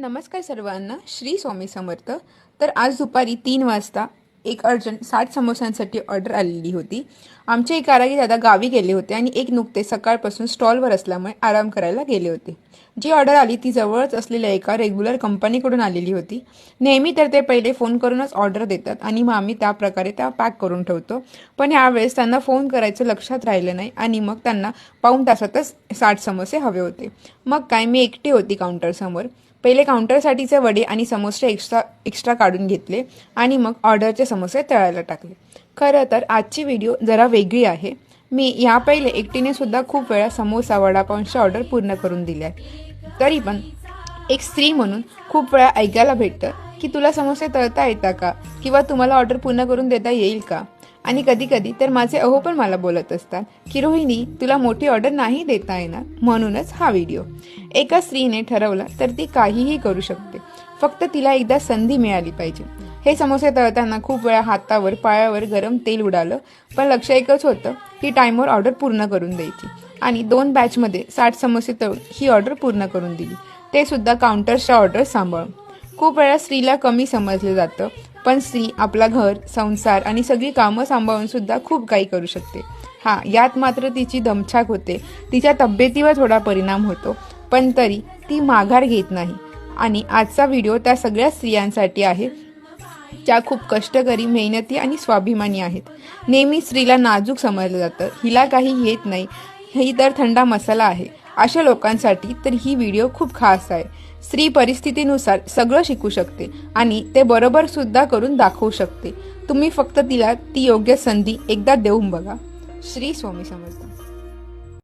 नमस्कार सर्वांना श्री स्वामी समर्थ. तर आज दुपारी तीन वाजता एक अर्जंट साठ समोसांसाठी ऑर्डर आलेली होती. आमचे एक कारागीर दादा गावी गेले होते आणि एक नुकते सकाळपासून स्टॉलवर असल्यामुळे आराम करायला गेले होते. जी ऑर्डर आली ती जवळच असलेल्या एका रेग्युलर कंपनीकडून आलेली होती. नेहमी तर ते पहिले फोन करूनच ऑर्डर देतात आणि मग आम्ही त्या प्रकारे त्या पॅक करून ठेवतो. पण यावेळेस त्यांना फोन करायचं लक्षात राहिलं नाही आणि मग त्यांना पाऊण तासातच साठ समोसे हवे होते. मग काय मी एकटी होती काउंटरसमोर पहिले काउंटरसाठीचे वडे आणि समोसे एक्स्ट्रा एक्स्ट्रा काढून घेतले आणि मग ऑर्डरचे समोसे तळायला टाकले. खरं तर आजची व्हिडिओ जरा वेगळी आहे. मी या पहिले एकटीने सुद्धा खूप वेळा समोसा वडापावची ऑर्डर पूर्ण करून दिल्या तरी पण एक स्त्री म्हणून खूप वेळा ऐकायला भेटतं. की तुला समोसे तळता येता का? किंवा तुम्हाला ऑर्डर पूर्ण करून देता येईल का? आणि कधी कधी तर माझे अहो पण मला बोलत असतात की रोहिणी तुला मोठी ऑर्डर नाही देता येणार? म्हणूनच हा व्हिडिओ. एका स्त्रीने ठरवलं तर ती काहीही करू शकते. फक्त तिला एकदा संधी मिळाली पाहिजे. हे समोसे तळताना खूप वेळा हातावर पायावर गरम तेल उडालं पण लक्ष एकच होतं की टाईमवर ऑर्डर पूर्ण करून द्यायची. आणि दोन बॅचमध्ये साठ समोसे तळून ही ऑर्डर पूर्ण करून दिली. ते सुद्धा काउंटर्सच्या ऑर्डर सांभाळून. खूप वेळा स्त्रीला कमी समजलं जातं. पण स्त्री आपला घर संसार आणि सगळी कामं सांभाळून सुद्धा खूप काही करू शकते. हां यात मात्र तिची दमछाक होते. तिच्या तब्येतीवर थोडा परिणाम होतो. पण तरी ती माघार घेत नाही. आणि आजचा व्हिडिओ त्या सगळ्या स्त्रियांसाठी आहे ज्या खूप कष्टकरी मेहनती आणि स्वाभिमानी आहेत. नेहमी स्त्रीला नाजूक समजलं जातं. हिला काही येत नाही. ही तर थंडा मसाला आहे. अशा लोकांसाठी तर ही व्हिडिओ खूप खास आहे. स्त्री परिस्थितीनुसार सगळं शिकू शकते आणि ते बरोबर सुद्धा करून दाखवू शकते. तुम्ही फक्त तिला ती योग्य संधी एकदा देऊन बघा. श्री स्वामी समजता